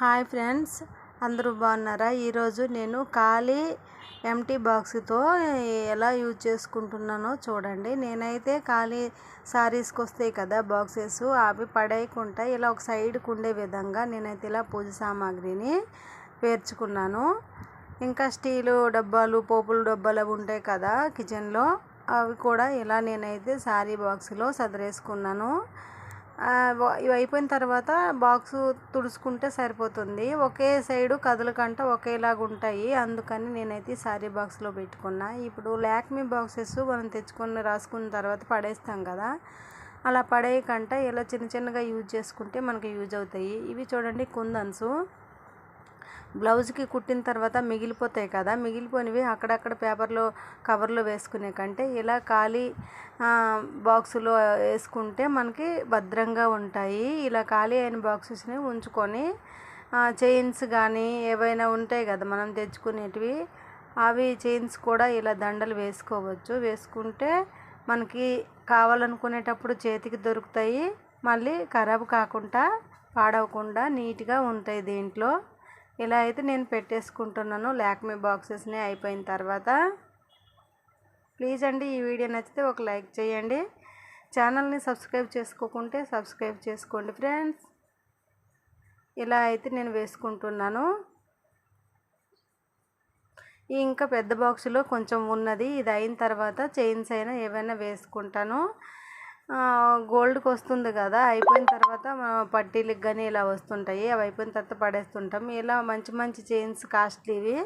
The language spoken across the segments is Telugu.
హాయ్ ఫ్రెండ్స్ అందరూ బాగున్నారా? ఈరోజు నేను ఖాళీ ఎంటీ బాక్స్తో ఎలా యూజ్ చేసుకుంటున్నానో చూడండి. నేనైతే ఖాళీ శారీస్కి వస్తాయి కదా బాక్సెస్ అవి పడేయకుండా ఇలా ఒక సైడ్కి ఉండే విధంగా నేనైతే ఇలా పూజ సామాగ్రిని పేర్చుకున్నాను. ఇంకా స్టీలు డబ్బాలు పోపుల డబ్బాలు అవి ఉంటాయి కదా కిచెన్లో అవి కూడా ఇలా నేనైతే శారీ బాక్స్లో సదిరేసుకున్నాను. ఇవి అయిపోయిన తర్వాత బాక్స్ తుడుచుకుంటే సరిపోతుంది. ఒకే సైడు కదలకంట ఒకేలాగా ఉంటాయి. అందుకని నేనైతే ఈ శారీ బాక్స్లో పెట్టుకున్నా. ఇప్పుడు లాక్మీ బాక్సెస్ మనం తెచ్చుకొని రాసుకున్న తర్వాత పడేస్తాం కదా అలా పడేయకంట ఇలా చిన్న చిన్నగా యూజ్ చేసుకుంటే మనకి యూజ్ అవుతాయి. ఇవి చూడండి కుందన్స్. బ్లౌజ్కి కుట్టిన తర్వాత మిగిలిపోతాయి కదా మిగిలిపోయినవి అక్కడక్కడ పేపర్లో కవర్లో వేసుకునే కంటే ఇలా ఖాళీ బాక్సులో వేసుకుంటే మనకి భద్రంగా ఉంటాయి. ఇలా ఖాళీ అయిన బాక్సెస్ని ఉంచుకొని చైన్స్ కానీ ఏవైనా ఉంటాయి కదా మనం తెచ్చుకునేటివి అవి చైన్స్ కూడా ఇలా దండలు వేసుకోవచ్చు. వేసుకుంటే మనకి కావాలనుకునేటప్పుడు చేతికి దొరుకుతాయి. మళ్ళీ ఖరాబ్ కాకుండా పాడవకుండా నీట్గా ఉంటాయి దీంట్లో. ఇలా అయితే నేను పెట్టేసుకుంటున్నాను. లాక్మీ బాక్సెస్ని అయిపోయిన తర్వాత ప్లీజ్ అండి ఈ వీడియో నచ్చితే ఒక లైక్ చేయండి. ఛానల్ని సబ్స్క్రైబ్ చేసుకోకుంటే సబ్స్క్రైబ్ చేసుకోండి ఫ్రెండ్స్. ఇలా అయితే నేను వేసుకుంటున్నాను. ఇంకా పెద్ద బాక్సులో కొంచెం ఉన్నది. ఇది అయిన తర్వాత చైన్స్ అయినా ఏవైనా వేసుకుంటాను. గోల్డ్కి వస్తుంది కదా అయిపోయిన తర్వాత పట్టీలకు కానీ ఇలా వస్తుంటాయి అవి అయిపోయిన తర్వాత పడేస్తుంటాం. ఇలా మంచి మంచి చైన్స్ కాస్ట్లీవి.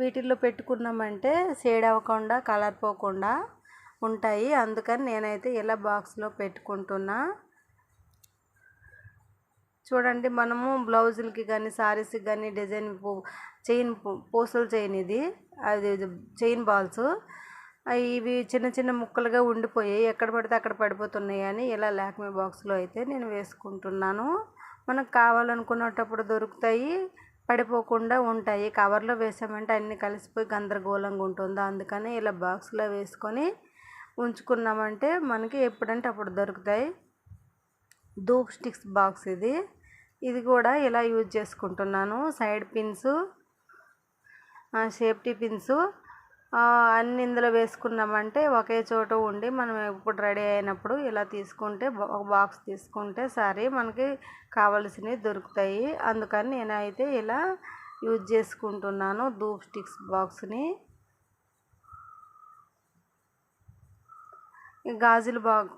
వీటిల్లో పెట్టుకున్నామంటే షేడ్ అవ్వకుండా కలర్ పోకుండా ఉంటాయి. అందుకని నేనైతే ఇలా బాక్స్లో పెట్టుకుంటున్నా. చూడండి మనము బ్లౌజులకి కానీ శారీస్కి కానీ డిజైన్ చైన్ పూసలు పూసల చైన్ ఇది. అది చైన్ బాల్స్. ఇవి చిన్న చిన్న ముక్కలుగా ఉండిపోయాయి. ఎక్కడ పడితే అక్కడ పడిపోతున్నాయి అని ఇలా లాక్మే బాక్స్లో అయితే నేను వేసుకుంటున్నాను. మనకు కావాలనుకున్నప్పుడు దొరుకుతాయి పడిపోకుండా ఉంటాయి. కవర్లో వేసామంటే అన్నీ కలిసిపోయి గందరగోళంగా ఉంటుంది. అందుకని ఇలా బాక్స్లో వేసుకొని ఉంచుకున్నామంటే మనకి ఎప్పుడంటే అప్పుడు దొరుకుతాయి. ధూప్ స్టిక్స్ బాక్స్ ఇది. ఇది కూడా ఇలా యూజ్ చేసుకుంటున్నాను. Side pins safety pins. అన్ని ఇందులో వేసుకున్నామంటే ఒకే చోట ఉండి మనం ఎప్పుడు రెడీ అయినప్పుడు ఇలా తీసుకుంటే ఒక బాక్స్ తీసుకుంటే సరే మనకి కావలసినవి దొరుకుతాయి. అందుకని నేనైతే ఇలా యూజ్ చేసుకుంటున్నాను ధూప్ స్టిక్స్ బాక్స్ని. గాజుల బాగ్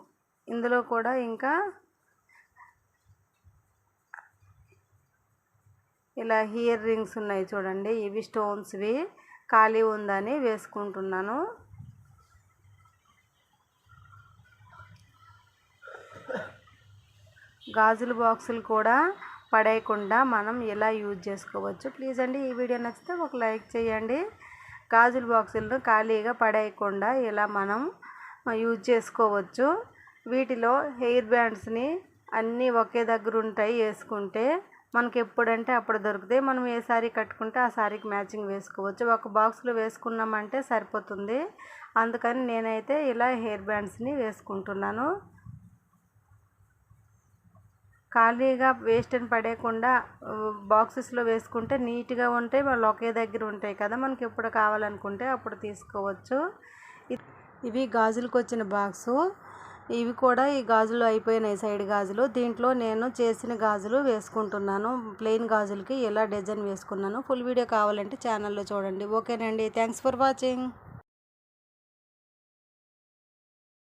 ఇందులో కూడా ఇంకా ఇలా హియర్ రింగ్స్ ఉన్నాయి చూడండి ఇవి స్టోన్స్వి. ఖాళీ ఉందని వేసుకుంటున్నాను. గాజుల బాక్సులు కూడా పడేయకుండా మనం ఎలా యూజ్ చేసుకోవచ్చు. ప్లీజ్ అండి ఈ వీడియో నచ్చితే ఒక లైక్ చేయండి. గాజుల బాక్సులను ఖాళీగా పడేయకుండా ఇలా మనం యూజ్ చేసుకోవచ్చు. వీటిలో హెయిర్ బ్యాండ్స్ని అన్నీ ఒకే దగ్గర ఉంటాయి వేసుకుంటే మనకి ఎప్పుడంటే అప్పుడు దొరుకుతాయి. మనం ఏ సారీ కట్టుకుంటే ఆ సారీకి మ్యాచింగ్ వేసుకోవచ్చు. ఒక బాక్స్లో వేసుకున్నామంటే సరిపోతుంది. అందుకని నేనైతే ఇలా హెయిర్ బ్యాండ్స్ని వేసుకుంటున్నాను. ఖాళీగా వేస్ట్ అని పడేయకుండా బాక్సెస్లో వేసుకుంటే నీట్గా ఉంటాయి. వాళ్ళు ఒకే దగ్గర ఉంటాయి కదా మనకి ఎప్పుడు కావాలనుకుంటే అప్పుడు తీసుకోవచ్చు. ఇవి గాజులకు వచ్చిన బాక్సు. ఇవి కూడా ఈ గాజులు అయిపోయినాయి సైడ్ గాజులు. దీంట్లో నేను చేసిన గాజులు వేసుకుంటున్నాను. ప్లెయిన్ గాజులకి ఎలా డిజైన్ వేసుకున్నాను. ఫుల్ వీడియో కావాలంటే ఛానల్లో చూడండి. ఓకేనండి. Thanks for watching.